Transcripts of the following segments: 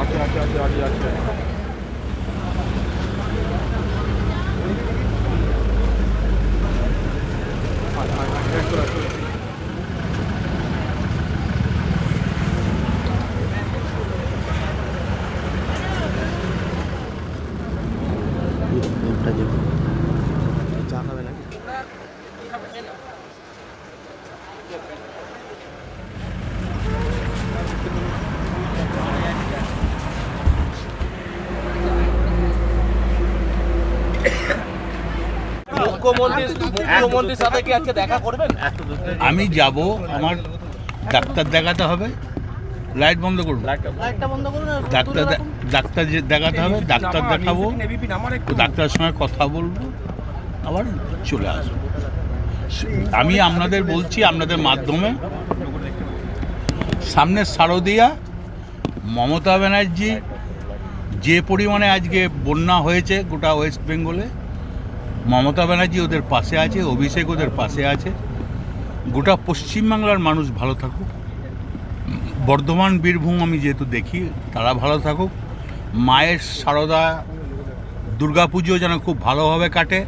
अच्छा अच्छा अच्छा अच्छा अच्छा চা খাবে নাকি মুখ্যমন্ত্রী মুখ্যমন্ত্রীর সাথে কি আজকে দেখা করবেন? আমি যাব আমার ডাক্তার দেখাতে হবে। লাইট বন্ধ করব। লাইটটা বন্ধ করুন ডাক্তার। ডাক্তার যে দেখাতে হবে ডাক্তার দেখাবো। ডাক্তারের সঙ্গে কথা বলব। আবার চলে আসব। আমি আপনাদের বলছি আপনাদের মাধ্যমে। সামনের শারদিয়া মমতা ব্যানার্জি যে পরিমাণে আজকে বন্যা হয়েছে গোটা ওয়েস্ট বেঙ্গলে মমতা ব্যানার্জি ওদের পাশে আছে, অভিষেক ওদের পাশে আছে। গোটা পশ্চিমবাংলার মানুষ ভালো থাকুক। বর্ধমান, বীরভূম আমি যেহেতু দেখি, তারা ভালো থাকুক। মায়ের সারদা দুর্গাপুজো যেন খুব ভালোভাবে কাটে,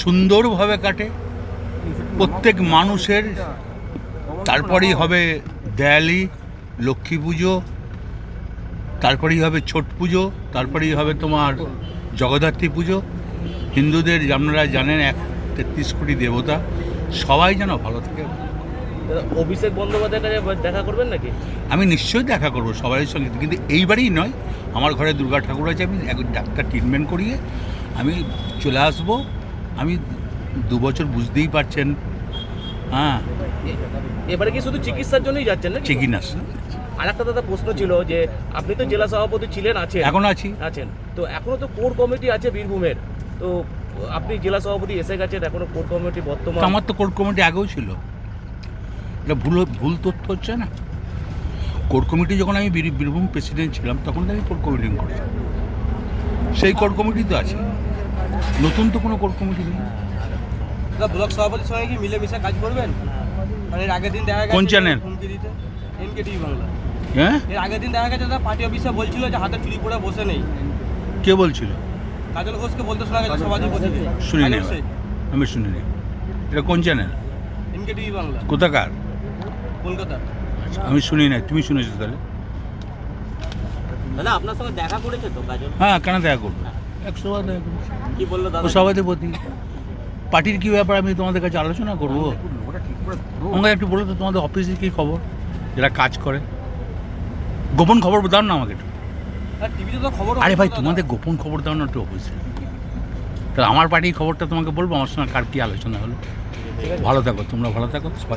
সুন্দরভাবে কাটে। প্রত্যেক মানুষের তারপরেই হবে দেয়ালি, লক্ষ্মী পুজো, তারপরেই হবে ছট পুজো, তারপরেই হবে তোমার জগদ্ধাত্রী পুজো। হিন্দুদের আপনারা জানেন এক তেত্রিশ কোটি দেবতা সবাই যেন ভালো থাকে। অভিষেক বন্দ্যোপাধ্যায়ের কাছে দেখা করবেন নাকি? আমি নিশ্চয়ই দেখা করব সবাই সঙ্গে কিন্তু এইবারই নয় আমার ঘরে দুর্গা ঠাকুর আছে আমি এক ডাক্তার ট্রিটমেন্ট করিয়ে আমি চলে আসব। আমি দু বছর বুঝতেই পারছেন। হ্যাঁ। এবারে কি শুধু চিকিৎসার জন্যই যাচ্ছেন না চিকিনাস আর একটা দাদা প্রশ্ন ছিল যে আপনি তো জেলা সভাপতি ছিলেন আছেন। এখন আছি। আছেন। তো এখনও তো কোর কমিটি আছে বীরভূমের। তো আপনি জেলা সভাপতি এসে গেছেন এখনও কোর কমিটি বর্তমান আমার তো কোর্ট কমিটি আগেও ছিল। এটা ভুল ভুল তথ্য হচ্ছে না? কোর্ট কমিটি যখন আমি বীরভূম প্রেসিডেন্ট ছিলাম তখন তো আমি কোর্ট কমিটি করেছি। সেই কোর্ট কমিটি তো আছে। নতুন তো কোনো কোর্ট কমিটি নেই। দাদা ব্লক সভাপতির সঙ্গে কি মিলেমিশে কাজ করবেন? মানে এর আগের দিন দেখা গেছে কোন চ্যানেল? বাংলা। হ্যাঁ? এর আগের দিন দেখা গেছে দাদা পার্টি অফিসে বলছিল যে হাতে চুরি করে বসে নেই। কে বলছিল? কাজল ঘোষকে বলতে শোনা গেছে সভাধিপতিকে শুনি নি আমি। শুনি নি এটা কোন চ্যানেল এনকে টিভি বাংলা। কোথাকার? কলকাতা। আচ্ছা, আমি শুনি না তুমি শুনেছো তাহলে? দাদা আপনার সঙ্গে দেখা করেছে তো কাজল? হ্যাঁ কেন দেখা করব? একশো বার দেখা করব। কি বলল ও সভাধিপতি পার্টির কী ব্যাপার? আমি তোমাদের কাছে আলোচনা করব। আমাকে একটু বলো তো তোমাদের অফিসে কী খবর? যারা কাজ করে। গোপন খবর দাও না আমাকে একটু। আর ভাই তোমাদের গোপন খবর দাও না একটু অবশ্যই। তাহলে আমার পার্টির খবরটা তোমাকে বলব আমার সঙ্গে কার কী আলোচনা হলো? ভালো থাকো তোমরা ভালো থাকো সবাই